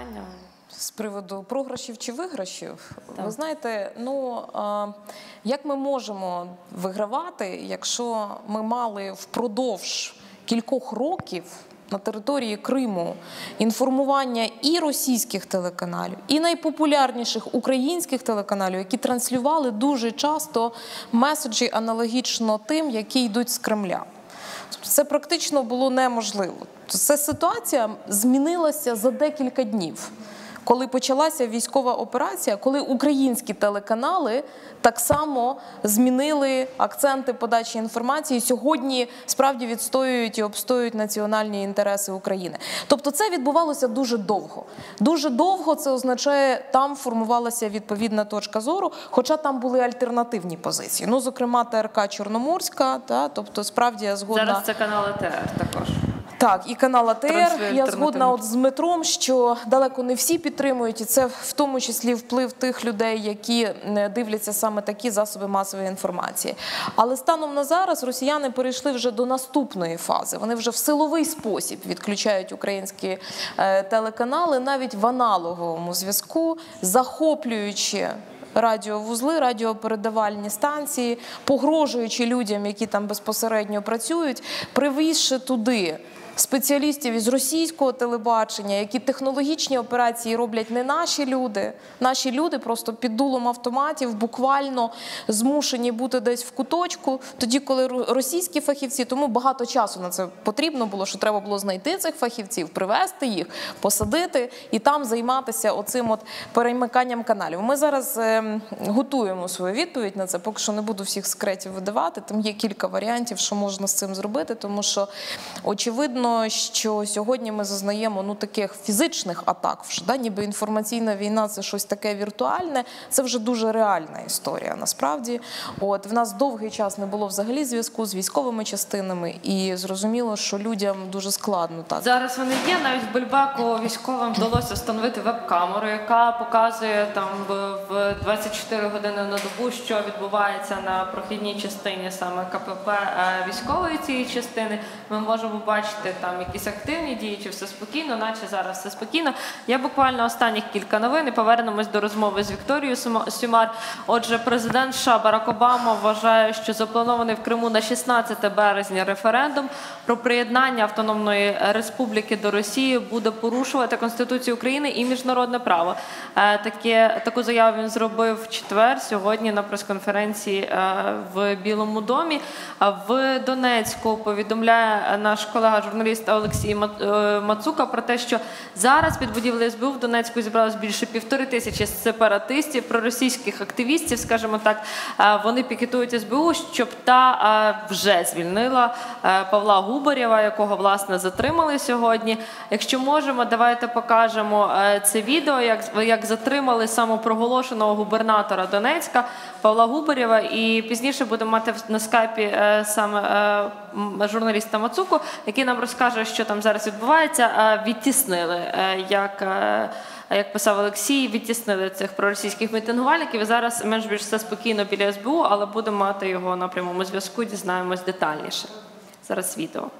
питання. З приводу програшів чи виграшів, Так. ви знаєте, ну як ми можемо вигравати, якщо ми мали впродовж кількох років на території Криму інформування і російських телеканалів, і найпопулярніших українських телеканалів, які транслювали дуже часто меседжі аналогічно тим, які йдуть з Кремля. Це практично було неможливо. Ця ситуація змінилася за декілька днів. Коли почалася військова операція, коли українські телеканали так само змінили акценти подачі інформації, сьогодні справді відстоюють і обстоюють національні інтереси України. Тобто це відбувалося дуже довго. Дуже довго це означає, там формувалася відповідна точка зору, хоча там були альтернативні позиції. Ну, зокрема, ТРК Чорноморська, та тобто, справді я згодна. Зараз це канал ЕТР також. Так, і канал АТР. Я згодна от з Дмитром, що далеко не всі підтримують, і це в тому числі вплив тих людей, які дивляться саме такі засоби масової інформації. Але станом на зараз росіяни перейшли вже до наступної фази. Вони вже в силовий спосіб відключають українські е, телеканали, навіть в аналоговому зв'язку, захоплюючи. Радіовузли, радіопередавальні станції, погрожуючи людям, які там безпосередньо працюють, привізши туди спеціалістів із російського телебачення, які технологічні операції роблять не наші люди. Наші люди просто під дулом автоматів буквально змушені бути десь в куточку, тоді, коли російські фахівці, тому багато часу на це потрібно було, що треба було знайти цих фахівців, привезти їх, посадити і там займатися оцим от перемиканням каналів. Ми зараз ем, готуємо свою відповідь на це. Поки що не буду всіх секретів видавати. Там є кілька варіантів, що можна з цим зробити, тому що очевидно, що сьогодні ми зазнаємо ну таких фізичних атак. Вже да, ніби інформаційна війна це щось таке віртуальне. Це вже дуже реальна історія. Насправді, от в нас довгий час не було взагалі зв'язку з військовими частинами, і зрозуміло, що людям дуже складно так. Зараз вони є. Навіть в Бельбеку військовим вдалося встановити веб-камеру, яка показує там в- в 24 години на добу, що відбувається на прохідній частині саме КПП е, військової цієї частини. Ми можемо бачити там якісь активні дії, чи все спокійно, наче зараз все спокійно. Я буквально останніх кілька новин і повернемось до розмови з Вікторією Сюмар. Отже, президент США Барак Обама вважає, що запланований в Криму на 16 березня референдум про приєднання Автономної Республіки до Росії буде порушувати Конституцію України і міжнародне право. Е, Таке таку заяву він зробив в четвер сьогодні на прес-конференції е, в Білому домі. В Донецьку повідомляє наш колега журналіст Олексій Ма- е, Мацука про те, що зараз під будівлею СБУ в Донецьку зібралось більше півтори тисячі сепаратистів, проросійських активістів, скажімо так. Е, Вони пікетують СБУ, щоб та е, вже звільнила Павла Губарєва, якого власне затримали сьогодні. Якщо можемо, давайте покажемо це відео, як, як затримали самопроголошеного губернатора Донецька Павла Губарєва. І пізніше будемо мати на скайпі е, саме е, журналіста Мацуку, який нам розкаже, що там зараз відбувається. Відтіснили, е, як. як писав Олексій, відтіснили цих проросійських мітингувальників. І зараз менш більш все спокійно біля СБУ, але будемо мати його на прямому зв'язку. Дізнаємось детальніше. Зараз відео.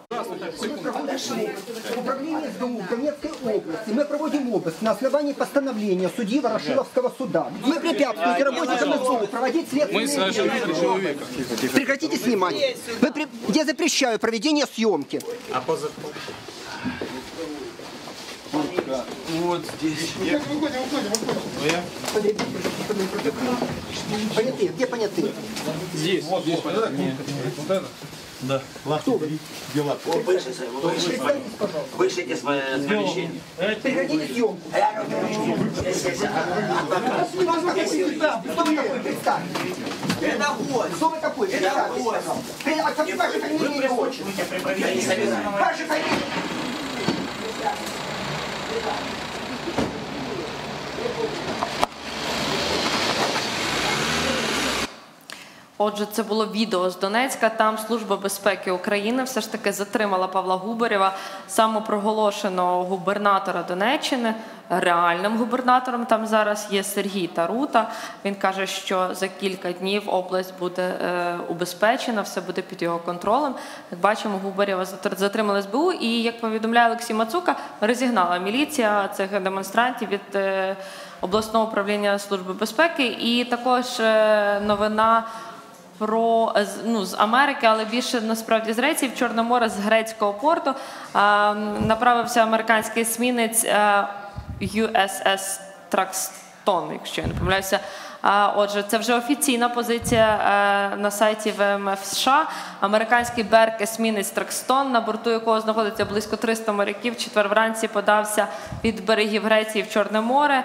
Управление СБУ Донецкой области. Мы проводим обыск на основании постановления судьи Ворошиловского суда. Мы препятствуете работникам СБУ проводить следственные действия. Прекратите снимать. Мы при- Я запрещаю проведение съемки. Вот здесь. Понятые? Где понятые? Здесь. Здесь понятно. Нет. Вот это? Да. Лапки берите, где лапки? Вы вышите, вы вышите, вышите свое помещение. Прекратите съемку. Педагог. Кто вы такой? Педагог. Ты а ваши фамилии не очень. Ваши фамилии. Отже, це було відео з Донецька. Там Служба безпеки України все ж таки затримала Павла Губарєва, самопроголошеного губернатора Донеччини. Реальним губернатором там зараз є Сергій Тарута. Він каже, що за кілька днів область буде е, убезпечена, все буде під його контролем. Як бачимо, Губарєва затр- затримали СБУ, і як повідомляє Олексій Мацука, розігнала міліція цих демонстрантів від е, обласного управління служби безпеки. І також е, новина про з- ну, з Америки, але більше насправді з рейсів Чорне море з грецького порту а, направився американський есмінець а, USS Тракстон, якщо я не помиляюся. А, Отже, це вже офіційна позиція е, на сайті ВМФ США. Американський берг есмінець Тракстон, на борту якого знаходиться близько 300 моряків, четвер вранці подався від берегів Греції в Чорне море.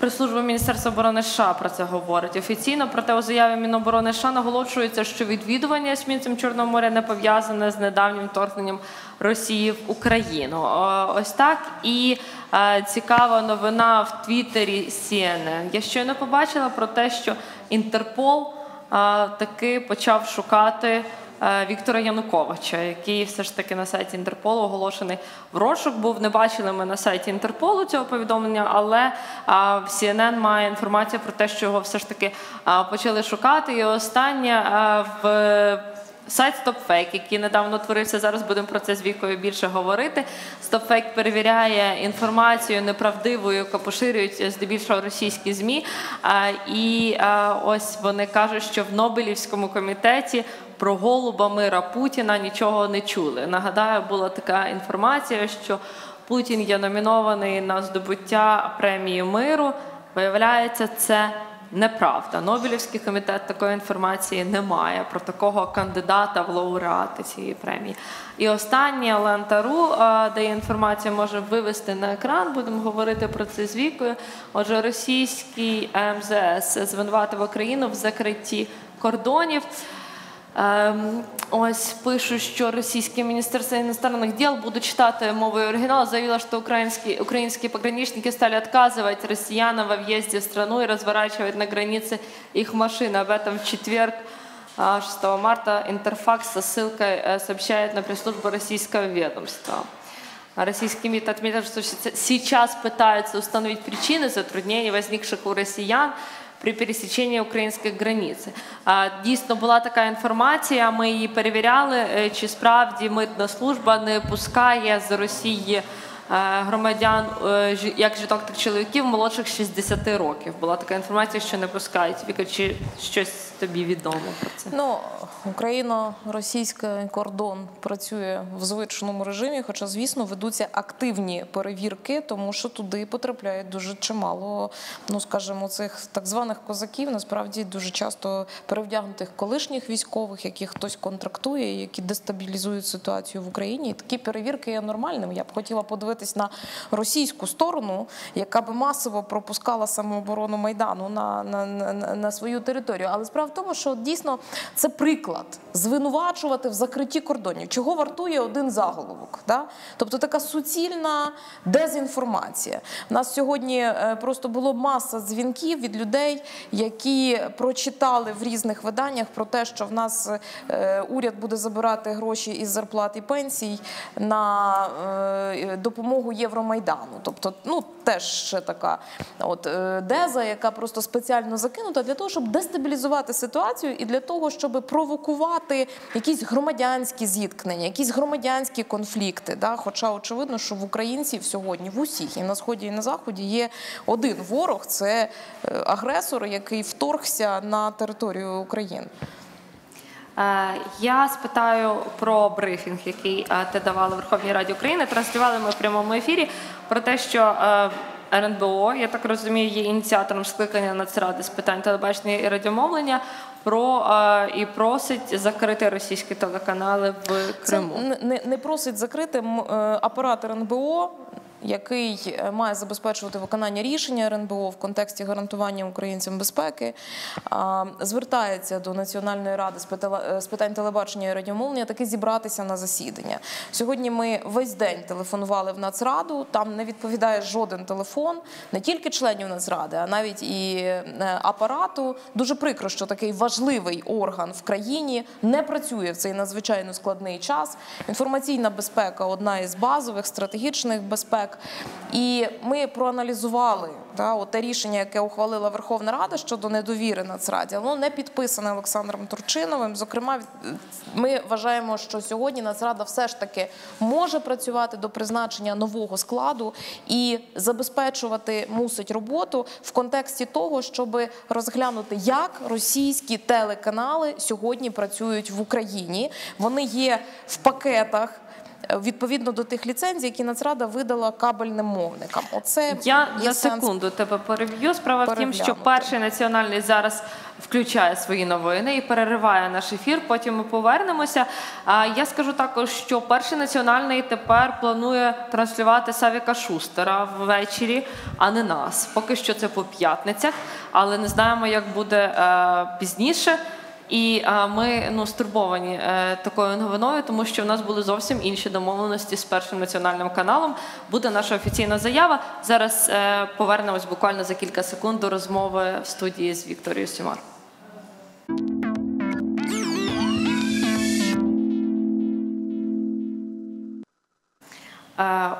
Прес-служба Міністерства оборони США про це говорить офіційно. Проте у заяві Міноборони США наголошується, що відвідування есмінцем Чорного моря не пов'язане з недавнім вторгненням Росії в Україну. Ось так і е, цікава новина в Твіттері CNN. Я щойно побачила про те, що Інтерпол е, таки почав шукати. Е, Віктора Януковича, який все ж таки на сайті Інтерполу оголошений в розшук був. Не бачили ми на сайті Інтерполу цього повідомлення, але CNN має інформацію про те, що його все ж таки почали шукати. І останнє в Сайт StopFake, який недавно творився, зараз будемо про це з вікою більше говорити. StopFake перевіряє інформацію неправдиву, яку поширюють здебільшого російські змі. І ось вони кажуть, що в Нобелівському комітеті про голуба мира Путіна нічого не чули. Нагадаю, була така інформація, що Путін є номінований на здобуття премії миру. Виявляється, це неправда. Нобелівський комітет такої інформації не має про такого кандидата в лауреати цієї премії. І останнє Лантару дає інформацію, може вивести на екран. Будемо говорити про це з вікою. Отже, російський МЗС звинуватив Україну в закритті кордонів. Ем, ось пишуть, що російське міністерство иностранных дел, буду читать мовою оригинала, заявило, что украинские, украинские пограничники стали отказывать россиянам во въезде в страну и разворачивать на границе их машины. Об этом в четверг, а, 6 марта, Интерфакс со ссылкой э, сообщает на пресс-службу российского ведомства. А Российский МИД отметил, что се- сейчас пытаются установить причины затруднений, возникших у россиян при пересіченні українських границь. Дійсно була така інформація. Ми її перевіряли, е, чи справді митна служба не пускає з Росії громадян е, як жінок, так і чоловіків молодших 60 років. Була така інформація, що не пускають. Віка, чи щось тобі відомо про це? Ну, Україно-російський кордон працює в звичному режимі, хоча, звісно, ведуться активні перевірки, тому що туди потрапляють дуже чимало, ну скажімо, цих так званих козаків, насправді дуже часто перевдягнутих колишніх військових, яких хтось контрактує, які дестабілізують ситуацію в Україні. І такі перевірки є нормальними. Я б хотіла подивитись на російську сторону, яка би масово пропускала самооборону майдану на, на, на, на свою територію. Але справа в тому, що дійсно це приклад звинувачувати в закритті кордонів, чого вартує один заголовок. Да? Тобто така суцільна дезінформація. У нас сьогодні е, просто було маса дзвінків від людей, які прочитали в різних виданнях про те, що в нас е, уряд буде забирати гроші із зарплат і пенсій на е, допомогу Євромайдану. Тобто, ну теж ще така от е, деза, яка просто спеціально закинута для того, щоб дестабілізувати ситуацію і для того, щоб провокувати якісь громадянські зіткнення, якісь громадянські конфлікти. Да? Хоча очевидно, що в українців сьогодні в усіх і на сході, і на заході є один ворог це е, агресор, який вторгся на територію України. Е, Я спитаю про брифінг, який е, ти давала в Верховній Раді України. Транслювали ми в прямому ефірі про те, що е, РНБО, я так розумію, є ініціатором скликання Нацради з питань телебачення і радіомовлення. Про і просить закрити російські телеканали в Це Криму. не, не, не просить закрити апарат РНБО. Який е, має забезпечувати виконання рішення РНБО в контексті гарантування українцям безпеки, звертається до Національної ради е, з питань телебачення і радіомовлення таки зібратися на засідання. Сьогодні ми весь день телефонували в Нацраду. Там не відповідає жоден телефон, не тільки членів Нацради, а навіть і е, апарату. Дуже прикро, що такий важливий орган в країні не працює в цей надзвичайно складний час. Інформаційна безпека одна із базових стратегічних безпек. І ми проаналізували та, от те рішення, яке ухвалила Верховна Рада щодо недовіри Нацраді. Воно не підписане Олександром Турчиновим. Зокрема, ми вважаємо, що сьогодні Нацрада все ж таки може працювати до призначення нового складу і забезпечувати мусить роботу в контексті того, щоб розглянути, як російські телеканали сьогодні працюють в Україні. Вони є в пакетах. Відповідно до тих ліцензій, які Нацрада видала кабельним мовникам, оце Я на сенс секунду тебе переб'ю. Справа в тім, що перший національний зараз включає свої новини і перериває наш ефір. Потім ми повернемося. А я скажу також, що перший національний тепер планує транслювати Савіка Шустера ввечері, а не нас. Поки що це по п'ятницях, але не знаємо, як буде е, пізніше. І а, ми ну стурбовані е, такою новиною, тому що в нас були зовсім інші домовленості з першим національним каналом. Буде наша офіційна заява. Зараз е, повернемось буквально за кілька секунд до розмови в студії з Вікторією Сімар.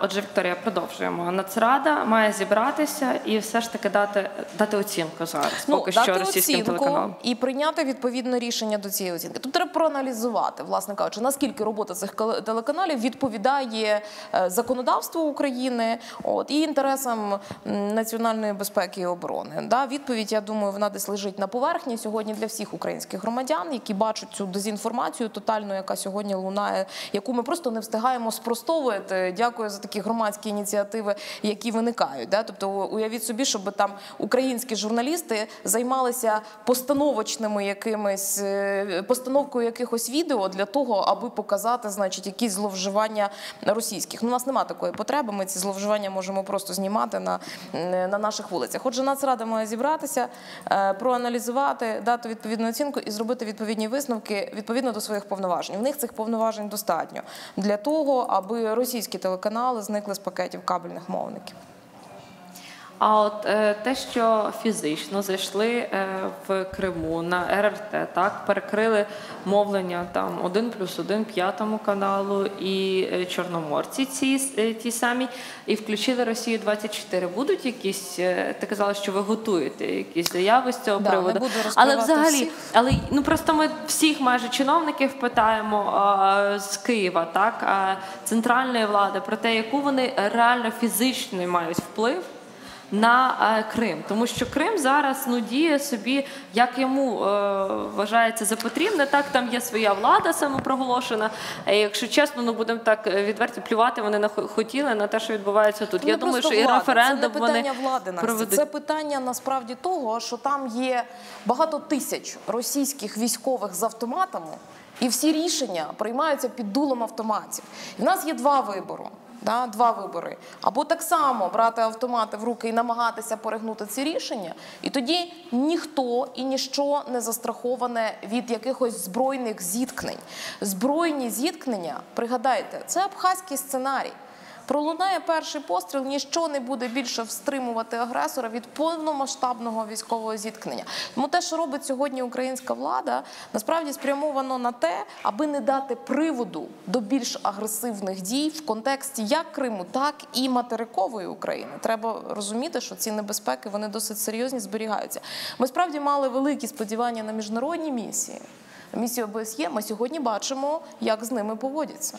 Отже, Вікторія, продовжуємо. Нацрада має зібратися і все ж таки дати, дати оцінку зараз. поки що Ну, дати російським оцінку телеканалам. і прийняти відповідне рішення до цієї оцінки. Тут треба проаналізувати, власне кажучи, наскільки робота цих телеканалів відповідає е, законодавству України, от і інтересам національної безпеки і оборони. Да, відповідь, я думаю, вона десь лежить на поверхні сьогодні для всіх українських громадян, які бачать цю дезінформацію тотальну, яка сьогодні лунає, яку ми просто не встигаємо спростовувати. Дякую за такі громадські ініціативи, які виникають. Да? Тобто, уявіть собі, щоб там українські журналісти займалися постановочними якимись е, постановкою якихось відео для того, аби показати, значить, якісь зловживання російських. Ну, у нас немає такої потреби. Ми ці зловживання можемо просто знімати на, на наших вулицях. Отже, Нацрада має зібратися, е, проаналізувати, дати відповідну оцінку і зробити відповідні висновки відповідно до своїх повноважень. У них цих повноважень достатньо для того, аби російські телеканали зникли з пакетів кабельних мовників. А от е, те, що фізично зайшли е, в Криму на РРТ, так перекрили мовлення там 1 плюс 1 п'ятому каналу і е, Чорноморці ці ті самі, і включили Росію 24. Будуть якісь ти казала, що ви готуєте якісь заяви з цього Да, приводу. буду Але взагалі, всіх. але ну просто ми всіх майже чиновників питаємо а, з Києва, так а, центральної влади про те, яку вони реально фізичний мають вплив. На е, Крим, тому що Крим зараз ну діє собі, як йому е, вважається за потрібне. Так там є своя влада самопроголошена. Е, якщо чесно, ну будемо так відверті плювати. Вони не хотіли на те, що відбувається тут. Ну, Я думаю, що і референдум це не питання вони влади проведуть. Це питання насправді того, що там є багато тисяч російських військових з автоматами, і всі рішення приймаються під дулом автоматів. І в нас є два вибори. Да, два вибори. Або так само брати автомати в руки і намагатися перегнути ці рішення, і тоді ніхто і ніщо не застраховане від якихось збройних зіткнень. Збройні зіткнення, пригадайте, це абхазький сценарій. Пролунає перший постріл, ніщо не буде більше встримувати агресора від повномасштабного військового зіткнення. Тому те, що робить сьогодні українська влада, насправді спрямовано на те, аби не дати приводу до більш агресивних дій в контексті як Криму, так і материкової України. Треба розуміти, що ці небезпеки вони досить серйозні зберігаються. Ми справді мали великі сподівання на міжнародні місії. Місію ОБСЄ ми сьогодні бачимо, як з ними поводяться.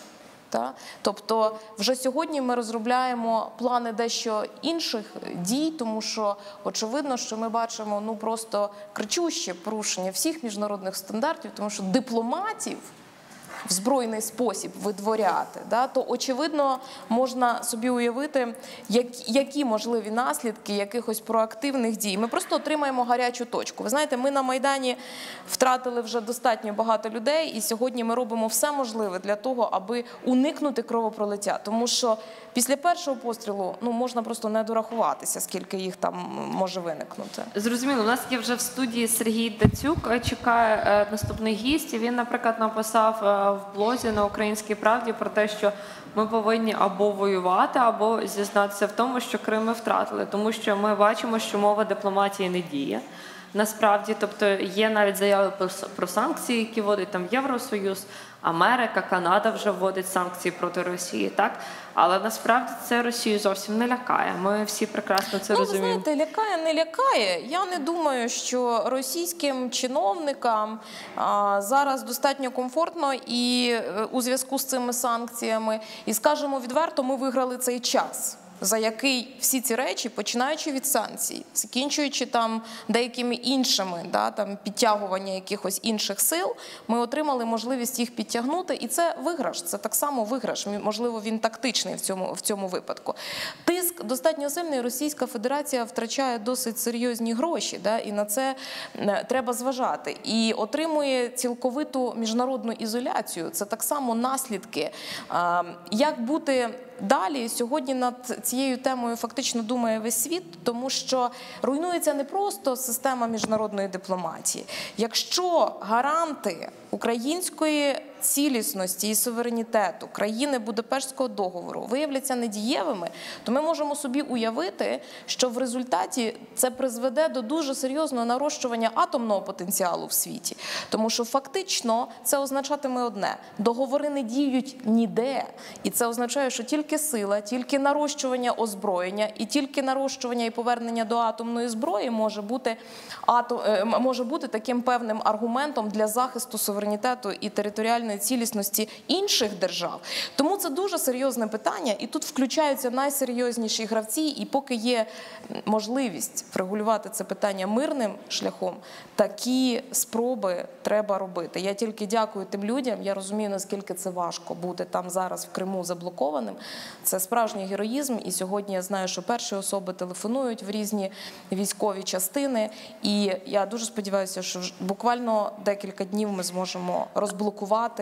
Та? Тобто, вже сьогодні ми розробляємо плани дещо інших дій, тому що очевидно, що ми бачимо ну просто кричуще порушення всіх міжнародних стандартів, тому що дипломатів в збройний спосіб видворяти, да, то очевидно можна собі уявити, як, які можливі наслідки якихось проактивних дій. Ми просто отримаємо гарячу точку. Ви знаєте, ми на майдані втратили вже достатньо багато людей, і сьогодні ми робимо все можливе для того, аби уникнути кровопролиття, тому що після першого пострілу ну можна просто не дорахуватися, скільки їх там може виникнути. Зрозуміло, у нас є вже в студії Сергій Дацюк, е, чекає е, наступний гість. Він, наприклад, написав е, в блозі на Українській правді про те, що ми повинні або воювати, або зізнатися в тому, що Крим ми втратили, тому що ми бачимо, що мова дипломатії не діє. Насправді, тобто є навіть заяви про, про санкції, які вводить там Євросоюз, Америка, Канада вже вводить санкції проти Росії, так але насправді це Росію зовсім не лякає. Ми всі прекрасно це ну, ви розуміємо. знаєте, лякає, не лякає. Я не думаю, що російським чиновникам а, зараз достатньо комфортно і е, у зв'язку з цими санкціями. І скажемо відверто, ми виграли цей час. За який всі ці речі, починаючи від санкцій, закінчуючи там деякими іншими, да, там підтягування якихось інших сил, ми отримали можливість їх підтягнути, і це виграш. Це так само виграш. Можливо, він тактичний в цьому в цьому випадку. Тиск достатньо сильний. Російська Федерація втрачає досить серйозні гроші, да, і на це е, треба зважати. І отримує цілковиту міжнародну ізоляцію. Це так само наслідки. Як бути далі? Сьогодні над цією темою фактично думає весь світ, тому що руйнується не просто система міжнародної дипломатії. Якщо гаранти української цілісності і суверенітету країни Будапештського договору виявляться недієвими, то ми можемо собі уявити, що в результаті це призведе до дуже серйозного нарощування атомного потенціалу в світі, тому що фактично це означатиме одне: договори не діють ніде, і це означає, що тільки сила, тільки нарощування озброєння і тільки нарощування і повернення до атомної зброї може бути е, може бути таким певним аргументом для захисту суверенітету і територіальної цілісності інших держав. Тому це дуже серйозне питання, і тут включаються найсерйозніші гравці. І поки є можливість врегулювати це питання мирним шляхом, такі спроби треба робити. Я тільки дякую тим людям. Я розумію, наскільки це важко бути там зараз в Криму заблокованим. Це справжній героїзм. І сьогодні я знаю, що перші особи телефонують в різні військові частини. І я дуже сподіваюся, що буквально декілька днів ми зможемо розблокувати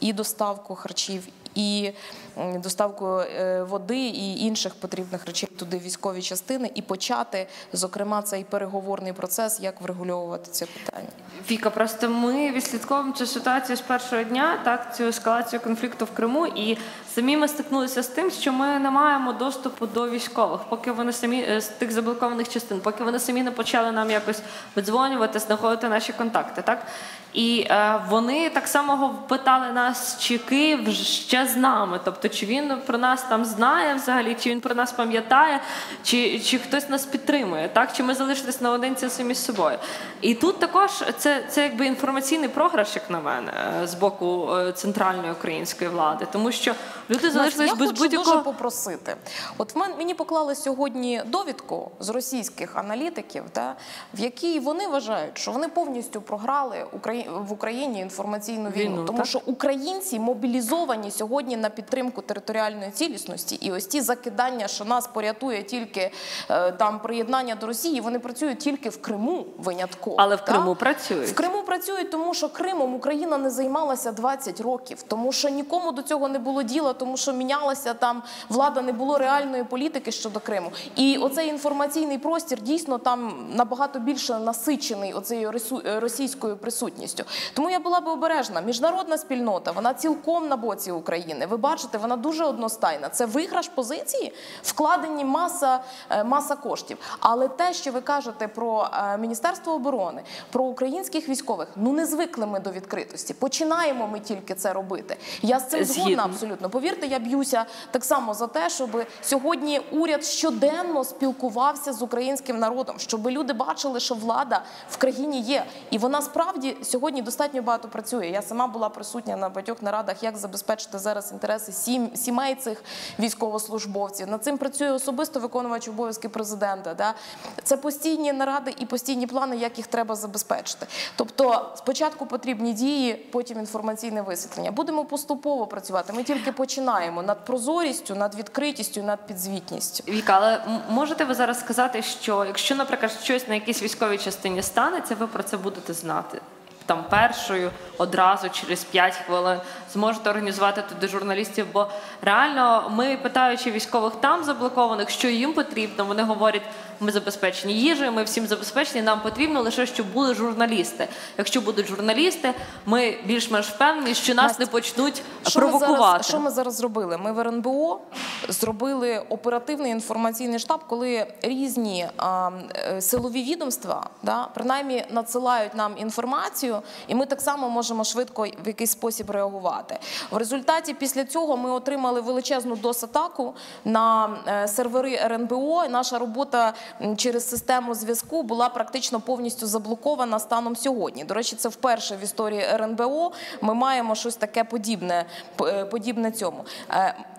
і доставку харчів. І доставку е, води і інших потрібних речей туди військові частини, і почати, зокрема, цей переговорний процес, як врегульовувати це питання. Віка, просто ми відслідковуємо цю ситуацію з першого дня, так цю ескалацію конфлікту в Криму, і самі ми стикнулися з тим, що ми не маємо доступу до військових, поки вони самі е, з тих заблокованих частин, поки вони самі не почали нам якось видзвонювати, знаходити наші контакти, так. І е, вони так само питали нас, чи Київ ще з нами, тобто чи він про нас там знає взагалі, чи він про нас пам'ятає, чи, чи хтось нас підтримує, так чи ми залишились наодинці самі з собою. І тут також це, це якби інформаційний програш, як на мене, е, з боку е, центральної української влади, тому що люди залишились я без хочу дуже будь-якого. попросити. От мені поклали сьогодні довідку з російських аналітиків, та, в якій вони вважають, що вони повністю програли в Україні інформаційну війну, Війну, тому так. що українці мобілізовані сьогодні на підтримку територіальної цілісності, і ось ті закидання, що нас порятує тільки е, там приєднання до Росії, вони працюють тільки в Криму винятково. Але в? Криму працюють. В Криму працюють, тому що Кримом Україна не займалася 20 років, тому що нікому до цього не було діла, тому що мінялася там влада, не було реальної політики щодо Криму. І оцей інформаційний простір дійсно там набагато більше насичений оцею е, російською присутністю. Тому я була би обережна. Міжнародна спільнота вона цілком на боці України. Ви бачите, вона дуже одностайна. Це виграш позиції, вкладені маса, е, маса коштів. Але те, що ви кажете про е, Міністерство оборони, про українських військових, ну не звикли ми до відкритості. Починаємо ми тільки це робити. Я з цим згодна абсолютно. Повірте, я б'юся так само за те, щоб сьогодні уряд щоденно спілкувався з українським народом, щоб люди бачили, що влада в країні є, і вона справді сьогодні достатньо багато працює. Я сама була присутня на багатьох нарадах, як забезпечити зараз. інтереси сім, сімей цих військовослужбовців. Над цим працює особисто виконувач обов'язки президента. Да? Це постійні наради і постійні плани, як їх треба забезпечити. Тобто, спочатку потрібні дії, потім інформаційне висвітлення. Будемо поступово працювати. Ми тільки починаємо над прозорістю, над відкритістю, над підзвітністю. Віка, але можете ви зараз сказати, що якщо, наприклад, щось на якійсь військовій частині станеться, ви про це будете знати? Там першою, одразу через 5 хвилин зможете організувати туди журналістів. Бо реально, ми питаючи військових там заблокованих, що їм потрібно, вони говорять, ми забезпечені їжею, ми всім забезпечені. Нам потрібно лише, щоб були журналісти. Якщо будуть журналісти, ми більш-менш впевнені, що нас Настя, не почнуть Що ми, провокувати. зараз, що ми зараз зробили? Ми в РНБО зробили оперативний інформаційний штаб, коли різні а, е, силові відомства да, принаймні надсилають нам інформацію, і ми так само можемо швидко в якийсь спосіб реагувати. В результаті після цього ми отримали величезну досатаку на е, сервери РНБО. І наша робота через систему зв'язку була практично повністю заблокована станом сьогодні. До речі, це вперше в історії РНБО ми маємо щось таке подібне, е, подібне цьому.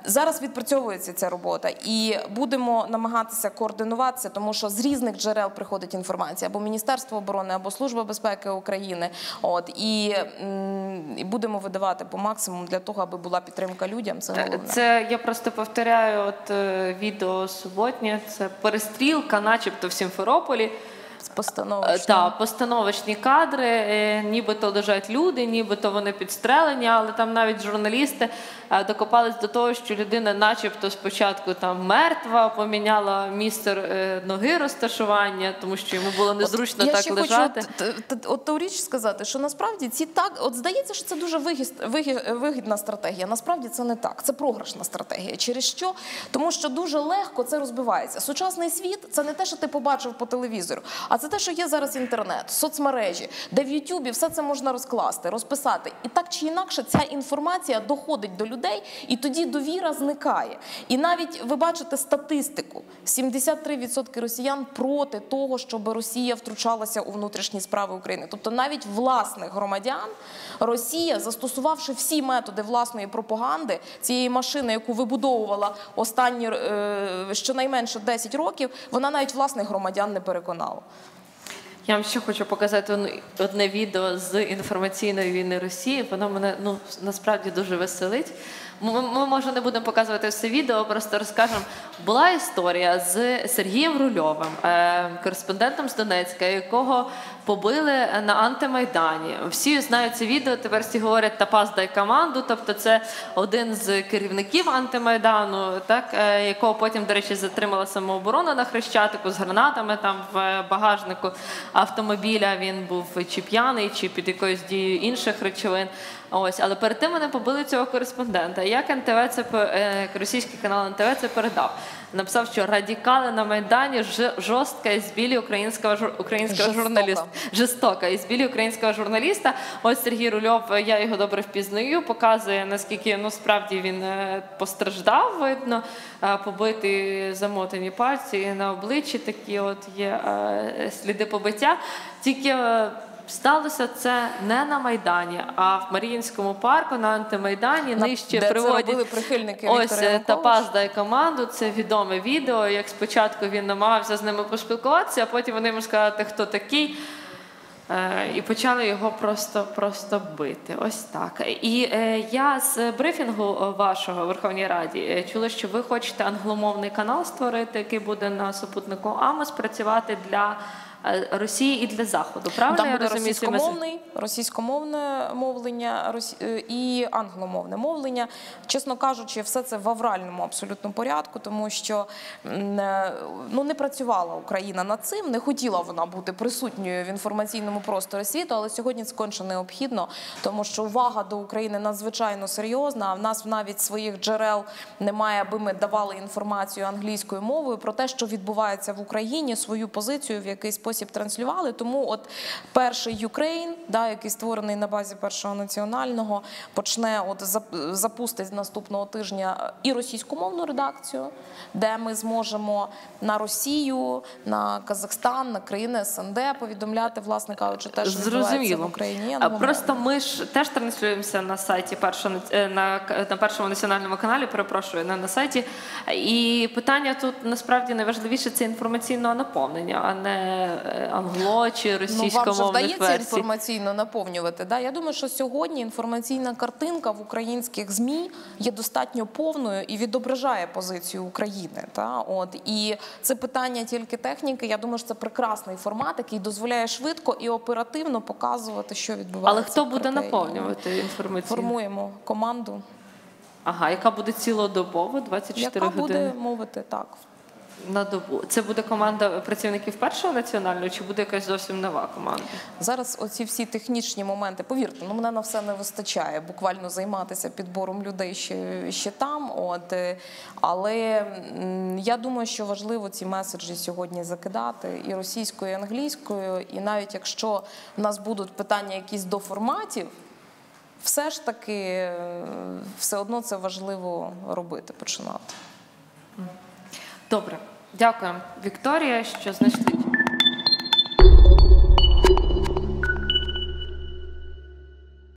Зараз відпрацьовується ця робота, і будемо намагатися координуватися, тому що з різних джерел приходить інформація або Міністерство оборони, або Служба безпеки України. От і, і будемо видавати по максимуму для того, аби була підтримка людям. Це головне. Це я просто повторяю, от е, відео суботнє. Це перестрілка, начебто в Сімферополі. Е. Та постановочні кадри, е, нібито лежать люди, нібито вони підстрелені, але там навіть журналісти е, докопались до того, що людина, начебто, спочатку там мертва, поміняла місце ноги розташування, тому що йому було незручно я так ще лежати. хочу от, т- т- от ту річ сказати, що насправді ці так, от здається, що це дуже вигіс- вигі- вигідна стратегія. Насправді це не так. Це програшна стратегія. Через що? Тому що дуже легко це розбивається. Сучасний світ це не те, що ти побачив по телевізору, а це те, що є зараз інтернет, соцмережі, де в Ютубі все це можна розкласти, розписати. І так чи інакше ця інформація доходить до людей, і тоді довіра зникає. І навіть ви бачите статистику: 73% росіян проти того, щоб Росія втручалася у внутрішні справи України. Тобто навіть власних громадян Росія, застосувавши всі методи власної пропаганди цієї машини, яку вибудовувала останні е, щонайменше 10 років, вона навіть власних громадян не переконала. Я вам ще хочу показати одне- відео з інформаційної війни Росії. Воно мене ну насправді дуже веселить. Ми, ми може не будемо показувати все відео, просто розкажемо. Була історія з Сергієм Рульовим, е, кореспондентом з Донецька, якого побили на антимайдані. Всі знають це відео. Тепер всі говорять Тапас дай команду. Тобто, це один з керівників антимайдану, так е, якого потім, до речі, затримала самооборона на хрещатику з гранатами там в багажнику автомобіля. Він був чи п'яний, чи під якоюсь дією інших речовин. Ось, але перед тим вони побили цього кореспондента. Як НТВ це е, російський канал НТВ це передав? Написав, що радикали на майдані ж- жорстко збили українського українського Жорстоко. журналіста. Жорстоко і збілі українського журналіста. Ось Сергій Рульов, я його добре впізнаю, показує наскільки ну справді він е, постраждав. Видно, е, побиті замотані пальці і на обличчі такі от є е, сліди побиття. Тільки е, Сталося це не на Майдані, а в Маріїнському парку на антимайдані На- нижче де приводять прихильники ось е? Тапас дай команду. Це відоме відео. Як спочатку він намагався з ними поспілкуватися, а потім вони йому сказали, хто такий. Е, І почали його просто просто бити. Ось так. І е, я з брифінгу вашого в Верховній Раді е, чула, що ви хочете англомовний канал створити, який буде на супутнику Амос працювати для Росії і для Заходу. Правильно Там буде російськомовний, російськомовне мовлення е, і англомовне мовлення. Чесно кажучи, все це в авральному абсолютно порядку, тому що е, ну, не працювала Україна над цим, не хотіла вона бути присутньою в інформаційному просторі світу, але сьогодні це конче необхідно, тому що увага до України надзвичайно серйозна. А в нас навіть своїх джерел немає, аби ми давали інформацію англійською мовою про те, що відбувається в Україні, свою позицію в якийсь спосіб транслювали. Тому от перший Юкрейн, да, який створений на базі першого національного, почне от зап- запустить наступного тижня і російськомовну редакцію, де ми зможемо на Росію, на Казахстан, на країни СНД повідомляти, власне кажучи, те, що відбувається в Україні. А. Просто ми ж теж транслюємося на сайті першого е, на, на першому національному каналі, перепрошую, не на сайті. І питання тут насправді найважливіше це інформаційного наповнення, а не англо чи Ну, вам же російськомовних вдається версій. інформаційно наповнювати. Да? Я думаю, що сьогодні інформаційна картинка в українських ЗМІ є достатньо повною і відображає позицію України. Та? От. І це питання тільки техніки. Я думаю, що це прекрасний формат, який дозволяє швидко і оперативно показувати, що відбувається. Але хто буде наповнювати інформацію? Формуємо команду, Ага, яка буде цілодобово, 24 яка години буде мовити так. На добу. Це буде команда працівників першого національного чи буде якась зовсім нова команда? Зараз оці всі технічні моменти, повірте, ну мене на все не вистачає. Буквально займатися підбором людей ще, ще там. От е, але я думаю, що важливо ці меседжі сьогодні закидати і російською, і англійською. І навіть якщо в нас будуть питання якісь до форматів. Все ж таки, е, все одно це важливо робити, починати. Добре, дякую, Вікторія, що знайшли